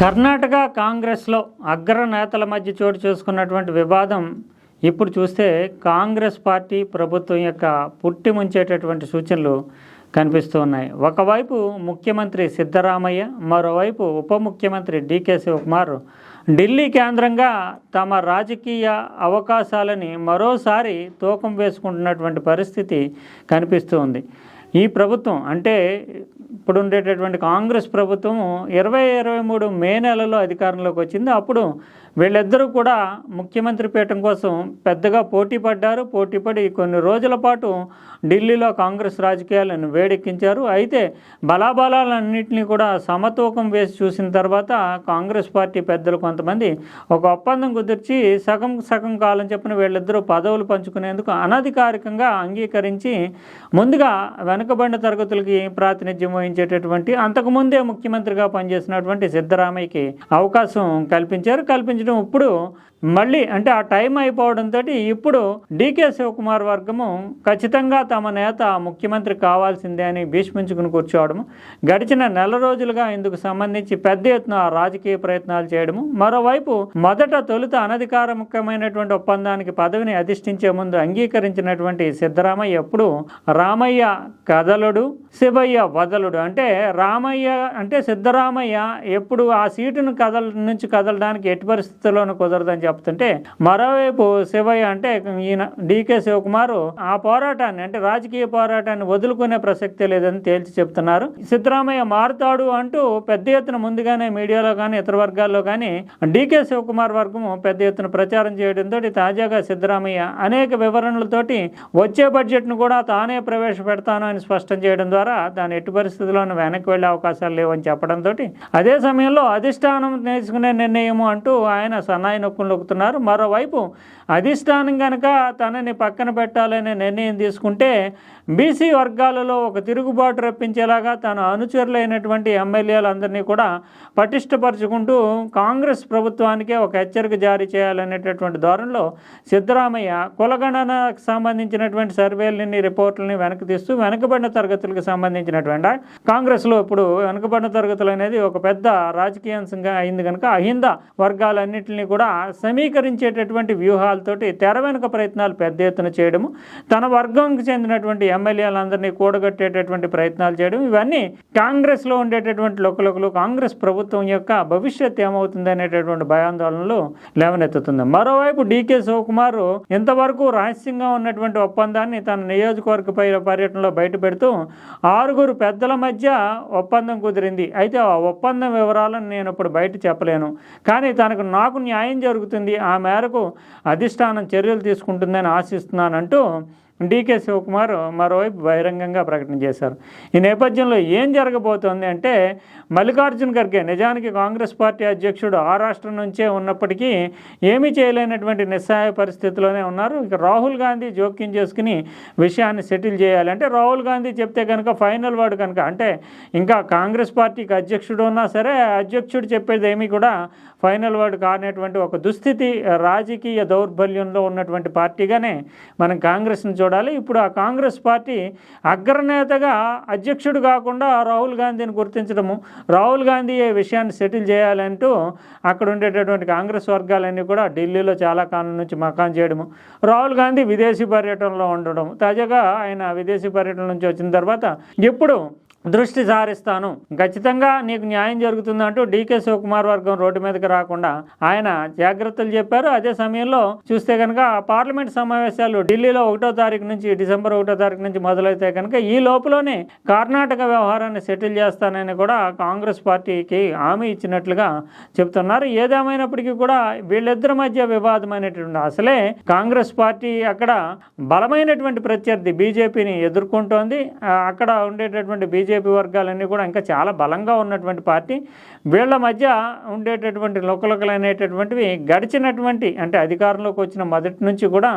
కర్ణాటక కాంగ్రెస్లో అగ్ర నేతల మధ్య చోటు చేసుకున్నటువంటి వివాదం ఇప్పుడు చూస్తే కాంగ్రెస్ పార్టీ ప్రభుత్వం యొక్క పుట్టి ముంచేటటువంటి సూచనలు కనిపిస్తూ ఉన్నాయి. ఒకవైపు ముఖ్యమంత్రి సిద్ధరామయ్య మరోవైపు ఉప ముఖ్యమంత్రి డికే శివకుమార్ ఢిల్లీ కేంద్రంగా తమ రాజకీయ అవకాశాలని మరోసారి తూకం వేసుకుంటున్నటువంటి పరిస్థితి కనిపిస్తూ ఉంది. ఈ ప్రభుత్వం అంటే ఇప్పుడు ఉండేటటువంటి కాంగ్రెస్ ప్రభుత్వం ఇరవై ఇరవై మూడు మే నెలలో అధికారంలోకి వచ్చింది. అప్పుడు వీళ్ళిద్దరూ కూడా ముఖ్యమంత్రి పీఠం కోసం పెద్దగా పోటీ పడ్డారు. పోటీ పడి కొన్ని రోజుల పాటు ఢిల్లీలో కాంగ్రెస్ రాజకీయాలను వేడెక్కించారు. అయితే బలాబలాలన్నింటినీ కూడా సమతూకం వేసి చూసిన తర్వాత కాంగ్రెస్ పార్టీ పెద్దలు కొంతమంది ఒక ఒప్పందం కుదిర్చి సగం సగం కాలం చెప్పిన వీళ్ళిద్దరూ పదవులు పంచుకునేందుకు అనధికారికంగా అంగీకరించి ముందుగా వెనక వెనుకబడిన తరగతులకి ప్రాతినిధ్యం వహించేటటువంటి అంతకుముందే ముఖ్యమంత్రిగా పనిచేసినటువంటి సిద్ధరామయ్యకి అవకాశం కల్పించారు. కల్పించడం ఇప్పుడు మళ్ళీ అంటే ఆ టైం అయిపోవడంతో ఇప్పుడు డీకే శివకుమార్ వర్గము ఖచ్చితంగా తమ నేత ముఖ్యమంత్రి కావాల్సిందే అని భీష్మించుకుని కూర్చోవడము గడిచిన నెల రోజులుగా ఇందుకు సంబంధించి పెద్ద ఎత్తున రాజకీయ ప్రయత్నాలు చేయడము మరోవైపు మొదట తొలుత అనధికారికమైనటువంటి ఒప్పందానికి పదవిని అధిష్ఠించే ముందు అంగీకరించినటువంటి సిద్ధరామయ్య ఎప్పుడు రామయ్య కదలుడు శివయ్య వదలుడు. అంటే రామయ్య అంటే సిద్ధరామయ్య ఎప్పుడు ఆ సీటును కదల నుంచి కదలడానికి ఎట్టి పరిస్థితుల్లోనూ కుదరదని చెప్తుంటే మరోవైపు శివయ్య అంటే ఈయన డీకే శివకుమార్ ఆ పోరాటాన్ని అంటే రాజకీయ పోరాటాన్ని వదులుకునే ప్రసక్తే లేదని తేల్చి చెప్తున్నారు. సిద్ధరామయ్య మారుతాడు అంటూ పెద్ద ఎత్తున ముందుగానే మీడియాలో కానీ ఇతర వర్గాల్లో కానీ డీకే శివకుమార్ వర్గము పెద్ద ఎత్తున ప్రచారం చేయడంతో తాజాగా సిద్ధరామయ్య అనేక వివరణలతోటి వచ్చే బడ్జెట్ను కూడా తానే ప్రవేశపెడతాను అని స్పష్టం చేయడం ద్వారా దాని ఎట్టి పరిస్థితుల్లోనూ వెనక్కి వెళ్ళే అవకాశాలు లేవని చెప్పడంతో అదే సమయంలో అధిష్టానం నేర్చుకునే నిర్ణయము అంటూ ఆయన సన్నాయి నొక్కులు నొక్కుతున్నారు. మరోవైపు అధిష్టానం కనుక తనని పక్కన పెట్టాలనే నిర్ణయం తీసుకుంటే బీసీ వర్గాలలో ఒక తిరుగుబాటు రప్పించేలాగా తన అనుచరులైనటువంటి ఎమ్మెల్యేలందరినీ కూడా పటిష్టపరుచుకుంటూ కాంగ్రెస్ ప్రభుత్వానికే ఒక హెచ్చరిక జారీ చేయాలనేటటువంటి ధోరణిలో సిద్ధరామయ్య కులగణనకు సంబంధించినటువంటి సర్వేలని రిపోర్టులని వెనక్కి తీస్తూ వెనుకబడిన తరగతులకు సంబంధించినటువంటి కాంగ్రెస్లో ఇప్పుడు వెనుకబడిన తరగతులు అనేది ఒక పెద్ద రాజకీయ అంశంగా అయింది కనుక అహింద వర్గాలన్నింటినీ కూడా సమీకరించేటటువంటి వ్యూహాలతోటి తెర వెనుక ప్రయత్నాలు పెద్ద ఎత్తున చేయడము తన వర్గంకి చెందినటువంటి ఎమ్మెల్యేలందరినీ కూడగట్టేటటువంటి ప్రయత్నాలు చేయడం ఇవన్నీ కాంగ్రెస్లో ఉండేటటువంటి లోకలోకలు కాంగ్రెస్ ప్రభుత్వం యొక్క భవిష్యత్ ఏమవుతుంది అనేటటువంటి భయాందోళనలు లేవనెత్తుతుంది. మరోవైపు డీకే శివకుమార్ ఇంతవరకు రహస్యంగా ఉన్నటువంటి ఒప్పందాన్ని తన నియోజకవర్గ పై పర్యటనలో బయట పెడుతూ ఆరుగురు పెద్దల మధ్య ఒప్పందం కుదిరింది. అయితే ఆ ఒప్పందం వివరాలను నేను ఇప్పుడు బయట చెప్పలేను. కానీ తనకు నాకు న్యాయం జరుగుతుంది. ఆ మేరకు అధిష్టానం చర్యలు తీసుకుంటుందని ఆశిస్తున్నానంటూ డీకే శివకుమార్ మరోవైపు బహిరంగంగా ప్రకటన చేశారు. ఈ నేపథ్యంలో ఏం జరగబోతోంది అంటే మల్లికార్జున్ ఖర్గే నిజానికి కాంగ్రెస్ పార్టీ అధ్యక్షుడు ఆ రాష్ట్రం నుంచే ఉన్నప్పటికీ ఏమీ చేయలేనటువంటి నిస్సహాయ పరిస్థితిలోనే ఉన్నారు. ఇక రాహుల్ గాంధీ జోక్యం చేసుకుని విషయాన్ని సెటిల్ చేయాలి. అంటే రాహుల్ గాంధీ చెప్తే కనుక ఫైనల్ వాడు కనుక. అంటే ఇంకా కాంగ్రెస్ పార్టీకి అధ్యక్షుడు ఉన్నా సరే అధ్యక్షుడు చెప్పేది ఏమీ కూడా ఫైనల్ వర్డ్ కానటువంటి ఒక దుస్థితి రాజకీయ దౌర్బల్యంలో ఉన్నటువంటి పార్టీగానే మనం కాంగ్రెస్ని చూడాలి ఇప్పుడు ఆ కాంగ్రెస్ పార్టీ అగ్రనేతగా అధ్యక్షుడు కాకుండా రాహుల్ గాంధీని గుర్తించడము రాహుల్ గాంధీ ఈ విషయాన్ని సెటిల్ చేయాలంటూ అక్కడ ఉండేటటువంటి కాంగ్రెస్ వర్గాలన్నీ కూడా ఢిల్లీలో చాలా కాలం నుంచి మకాన్ చేయడము రాహుల్ గాంధీ విదేశీ పర్యటనలో ఉండడం తాజాగా ఆయన విదేశీ పర్యటన నుంచి వచ్చిన తర్వాత ఎప్పుడు దృష్టి సారిస్తాను. ఖచ్చితంగా నీకు న్యాయం జరుగుతుందంటూ డీకే శివకుమార్ వర్గం రోడ్డు మీదకి రాకుండా ఆయన జాగ్రత్తలు చెప్పారు. అదే సమయంలో చూస్తే కనుక పార్లమెంట్ సమావేశాలు ఢిల్లీలో ఒకటో తారీఖు నుంచి డిసెంబర్ ఒకటో తారీఖు నుంచి మొదలైతే కనుక ఈ లోపలనే కర్ణాటక వ్యవహారాన్ని సెటిల్ చేస్తానని కూడా కాంగ్రెస్ పార్టీకి హామీ ఇచ్చినట్లుగా చెప్తున్నారు. ఏదేమైనప్పటికీ కూడా వీళ్ళిద్దరి మధ్య వివాదం అనేటువంటి అసలే కాంగ్రెస్ పార్టీ అక్కడ బలమైనటువంటి ప్రత్యర్థి బీజేపీని ఎదుర్కొంటోంది. అక్కడ ఉండేటటువంటి బీజేపీ వర్గాలన్నీ కూడా ఇంకా చాలా బలంగా ఉన్నటువంటి పార్టీ. వీళ్ళ మధ్య ఉండేటటువంటి లోకలకలైనటువంటివి గడిచినటువంటి అంటే అధికారంలోకి వచ్చిన మొదటి నుంచి కూడా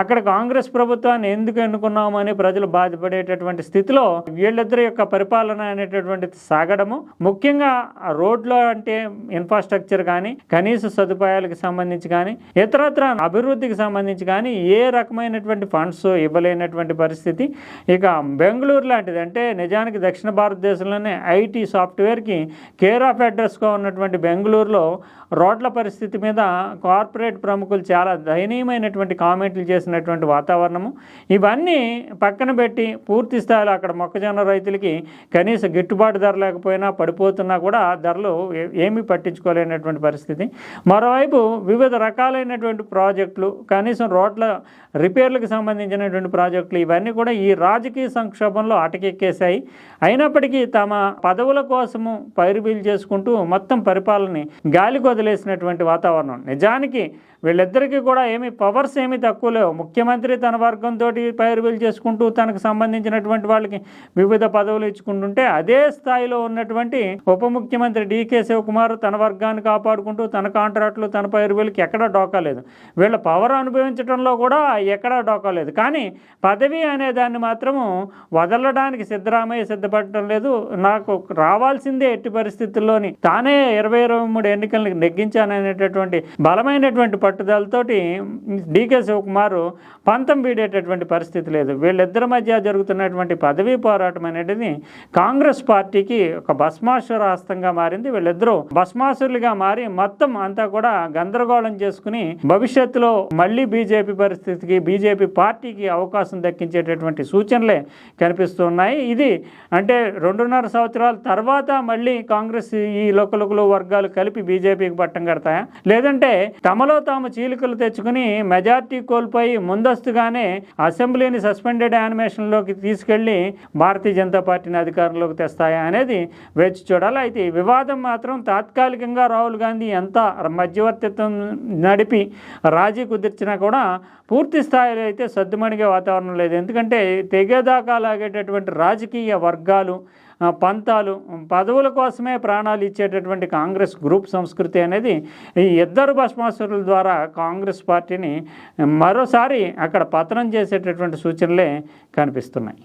అక్కడ కాంగ్రెస్ ప్రభుత్వాన్ని ఎందుకు ఎన్నుకున్నామని ప్రజలు బాధపడేటటువంటి స్థితిలో వీళ్ళిద్దరి యొక్క పరిపాలన అనేటటువంటిది సాగడము. ముఖ్యంగా రోడ్లు అంటే ఇన్ఫ్రాస్ట్రక్చర్ కానీ కనీస సదుపాయాలకు సంబంధించి కానీ ఇతరత్ర అభివృద్ధికి సంబంధించి కానీ ఏ రకమైనటువంటి ఫండ్స్ ఇవ్వలేనటువంటి పరిస్థితి. ఇక బెంగళూరు లాంటిది అంటే నిజానికి దక్షిణ భారతదేశంలోనే ఐటీ సాఫ్ట్వేర్కి కేర్ ఆఫ్ అడ్రస్గా ఉన్నటువంటి బెంగళూరులో రోడ్ల పరిస్థితి మీద కార్పొరేట్ ప్రముఖులు చాలా దయనీయమైనటువంటి కామెంట్లు చేసినటువంటి వాతావరణము. ఇవన్నీ పక్కన పెట్టి పూర్తి స్థాయిలో అక్కడ మొక్కజొన్న రైతులకి కనీస గిట్టుబాటు ధర లేకపోయినా పడిపోతున్నా కూడా ధరలు ఏమీ పట్టించుకోలేనటువంటి పరిస్థితి. మరోవైపు వివిధ రకాలైనటువంటి ప్రాజెక్టులు కనీసం రోడ్ల రిపేర్లకు సంబంధించినటువంటి ప్రాజెక్టులు ఇవన్నీ కూడా ఈ రాజకీయ సంక్షోభంలో అటకెక్కేశాయి. అయినప్పటికీ తమ పదవుల కోసము పైరుబీలు చేసుకుంటూ మొత్తం పరిపాలనని గాలికి వదిలేసినటువంటి వాతావరణం. నిజానికి వీళ్ళిద్దరికీ కూడా ఏమి పవర్స్ ఏమి తక్కువ లేవు. ముఖ్యమంత్రి తన వర్గంతో పైరుబీలు చేసుకుంటూ తనకు సంబంధించినటువంటి వాళ్ళకి వివిధ పదవులు ఇచ్చుకుంటుంటే అదే స్థాయిలో ఉన్నటువంటి ఉప ముఖ్యమంత్రి డీకే శివకుమార్ తన వర్గాన్ని కాపాడుకుంటూ తన కాంట్రాక్టులు తన పైరుబీలకి ఎక్కడా డోకా లేదు. వీళ్ళ పవర్ అనుభవించడంలో కూడా ఎక్కడా డోకా లేదు. కానీ పదవి అనే దాన్ని మాత్రము వదలడానికి సిద్ధరామయ్య బాధపడటం లేదు. నాకు రావాల్సిందే ఎట్టి పరిస్థితుల్లోని. తానే ఇరవై ఇరవై మూడు ఎన్నికలను నెగ్గించాననేటటువంటి బలమైనటువంటి పట్టుదలతోటి డీకే శివకుమార్ పంతం వీడేటటువంటి పరిస్థితి లేదు. వీళ్ళిద్దరి మధ్య జరుగుతున్నటువంటి పదవీ పోరాటం అనేది కాంగ్రెస్ పార్టీకి ఒక భస్మాసుర హస్తంగా మారింది. వీళ్ళిద్దరూ భస్మాసురులుగా మారి మొత్తం అంతా కూడా గందరగోళం చేసుకుని భవిష్యత్తులో మళ్ళీ బీజేపీ పరిస్థితికి బీజేపీ పార్టీకి అవకాశం దక్కించేటటువంటి సూచనలే కనిపిస్తున్నాయి ఇది అంటే రెండున్నర సంవత్సరాల తర్వాత మళ్ళీ కాంగ్రెస్ ఈ లోకలుకులు వర్గాలు కలిపి బీజేపీకి పట్టం కడతాయా? లేదంటే తమలో తాము చీలికలు తెచ్చుకుని మెజార్టీ కోల్పోయి ముందస్తుగానే అసెంబ్లీని సస్పెండెడ్ యానిమేషన్లోకి తీసుకెళ్ళి భారతీయ జనతా పార్టీని అధికారంలోకి తెస్తాయా అనేది వేచి చూడాలి. అయితే ఈ వివాదం మాత్రం తాత్కాలికంగా రాహుల్ గాంధీ ఎంత మధ్యవర్తిత్వం నడిపి రాజీ కుదిర్చినా కూడా పూర్తి స్థాయిలో అయితే సద్దుమణిగే వాతావరణం లేదు. ఎందుకంటే తెగేదాకా లాగేటటువంటి రాజకీయ వర్గాలు పంతాలు పదవుల కోసమే ప్రాణాలు ఇచ్చేటటువంటి కాంగ్రెస్ గ్రూప్ సంస్కృతి అనేది ఈ ఇద్దరు భస్మాసురుల ద్వారా కాంగ్రెస్ పార్టీని మరోసారి అక్కడ పతనం చేసేటటువంటి సూచనలే కనిపిస్తున్నాయి.